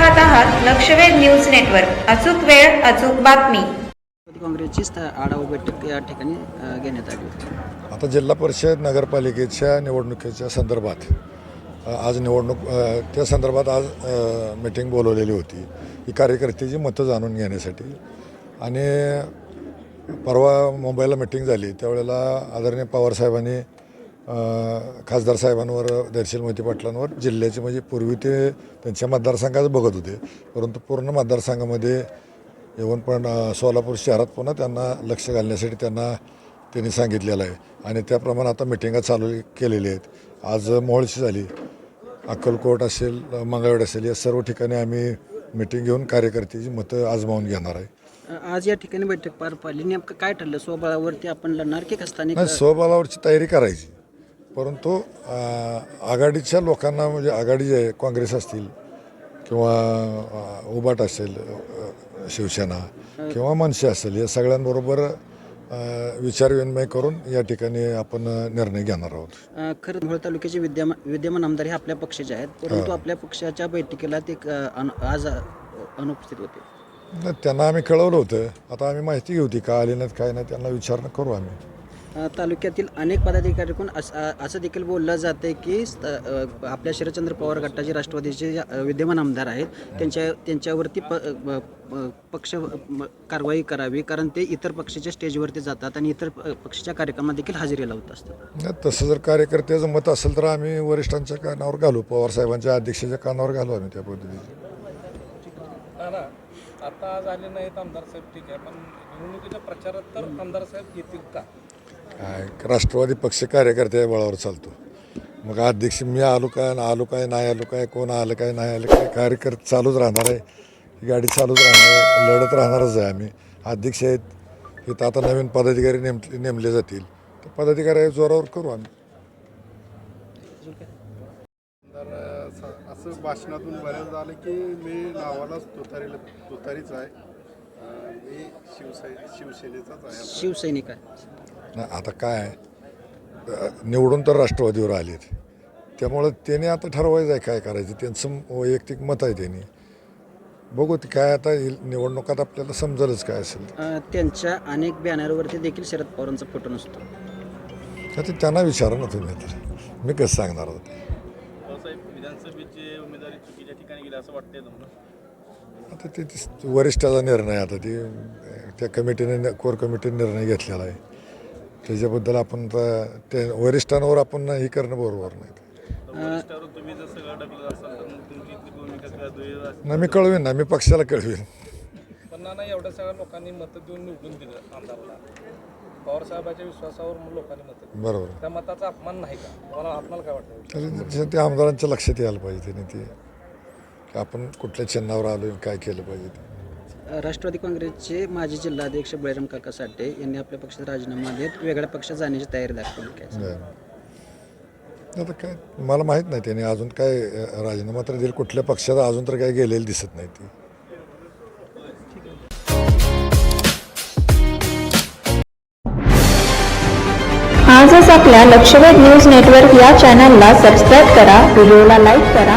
लक्षवेध news network. अचूक वेळ अचूक बातमी. काँग्रेसची आढावा बैठक या ठिकाणी घेण्यात आली होती. आता जिल्हा परिषद नगरपालिकेच्या निवडणुकीच्या संदर्भात आज निवडणूक त्या संदर्भात आज मीटिंग बोलवलेली होती. ही कार्यकर्त्याची मतं जाणून घेण्यासाठी. आणि परवा मुंबईला मिटिंग झाली. त्यावेळेला आदरणीय पवारसाहेबांनी खासदार साहेबांवर दर्शील मोहिते पाटलांवर जिल्ह्याचे म्हणजे पूर्वी ते त्यांच्या मतदारसंघाचं बघत होते. परंतु पूर्ण मतदारसंघामध्ये येऊन पण सोलापूर शहरात पुन्हा त्यांना लक्ष घालण्यासाठी त्यांना त्यांनी सांगितलेलं आहे. आणि त्याप्रमाणे आता मिटिंगा चालू केलेल्या आहेत. आज मोहोळची झाली. अक्कलकोट असेल मंगळवेड असेल या सर्व ठिकाणी आम्ही मिटिंग घेऊन कार्यकर्त्याची मतं आजमावून घेणार आहे. आज या ठिकाणी बैठक पार पडली. नेमकं काय ठरलं? स्वबळावरती आपण लढणार की स्थानिक स्वबळावरची तयारी करायची. परंतु आघाडीच्या लोकांना म्हणजे आघाडी जे आहे काँग्रेस असतील किंवा उबाट असेल शिवसेना किंवा मनसे असेल या सगळ्यांबरोबर विचारविनिमय करून या ठिकाणी आपण निर्णय घेणार आहोत. खरं मोहोळ तालुक्याचे विद्यमान विद्यमान आमदार हे आपल्या पक्षाचे आहेत. परंतु आपल्या पक्षाच्या बैठकीला ते आज अनुपस्थित होते. त्यांना आम्ही कळवलं होतं. आता आम्ही माहिती घेऊ ती का आली नाहीत काय नाही त्यांना विचारणं करू आम्ही. तालुक्यातील अनेक पदाधिकाऱ्यांकडून अस- असं देखील बोललं जातं की स्त- अ, आपल्या शरदचंद्र पवार गटाचे राष्ट्रवादीचे विद्यमान आमदार आहेत त्यांच्या त्यांच्यावरती प पक्ष कारवाई करावी कारण ते इतर पक्षाच्या स्टेजवरती जातात आणि इतर प- पक्षाच्या कार्यक्रमात देखील हजेरी लावत असतात. नाही तसं जर कार्यकर्त्याचं मत असेल तर आम्ही वरिष्ठांच्या कानावर घालू. पवार साहेबांच्या अध्यक्षाच्या कानावर घालू आम्ही त्या पद्धतीने आता आज आले नाहीत आमदार साहेब ठीक आहे. पण निवडणुकीच्या प्रचारात तर आमदार साहेब येतील का? काय राष्ट्रवादी पक्ष कार्यकर्त्या बळावर चालतो. मग अध्यक्ष मी आलो काय आलो काय नाही आलो काय कोण आलं काय नाही आलं काय कार्यकर्ते चालूच राहणार आहे. ही गाडी चालूच राहणार आहे लढत राहणारच आहे आम्ही. अध्यक्ष आहेत इथं आता नवीन पदाधिकारी नेम नेमले जातील. तर पदाधिकारी जोरावर करू आम्ही. असं भाषणातून बऱ्याच झालं की मी नावालाच तुतारीला तुतारीच आहे. मी शिवसे शिवसेनेचाच आहे शिवसैनिक आहे नाही आता काय? आहे, निवडून तर राष्ट्रवादीवर आलेत. त्यामुळं त्याने आता ठरवायचं आहे काय करायचं. त्यांचं वैयक्तिक मत आहे त्यांनी. बघू ते काय आता येईल. निवडणुकात आपल्याला समजेलच काय असेल. अ, त्यांच्या अनेक बॅनरवरती देखील शरद पवारांचा फोटो नसतो. तर ते त्यांना विचारा ना तुम्ही तर मी कसं सांगणार होतं साहेब विधानसभेची उमेदवारी चुकीच्या ठिकाणी गेली असं वाटतंय तुम्हाला? आता ते ते वरिष्ठाचा निर्णय आता ते त्या कमिटीने कोर कमिटीने निर्णय घेतलेला आहे. त्याच्याबद्दल आपण आता ते वरिष्ठांवर आपण हे करणं बरोबर नाही. ना मी कळवीन ना मी पक्षाला कळवीन. पण नाना एवढ्या सगळ्या लोकांनी मतं देऊन निवडून दिलं आमदारला. पवार साहेबाच्या विश्वासावर लोकांनी मतं बरोबर. त्या मताचा अपमान नाही का? तुम्हाला आपणाला काय वाटतं? ते आमदारांच्या लक्षात यायला पाहिजे त्यांनी ते की आपण कुठल्या चिन्हावर आलो काय केलं पाहिजे ते? राष्ट्रवादी काँग्रेसचे माजी जिल्हाध्यक्ष बळीराम काका साठे यांनी आपल्या पक्षाचा राजीनामा देत वेगळ्या पक्षात जाण्याची तयारी दाखवली काय बरं. आता काय मला माहीत नाही त्याने अजून काय अ, राजीनामा तर दिला कुठल्या पक्षात अजून तर काय गेलेलं दिसत नाही ती. आजच आपल्या लक्षवेध न्यूज नेटवर्क या चॅनलला सबस्क्राईब करा व्हिडिओला लाईक करा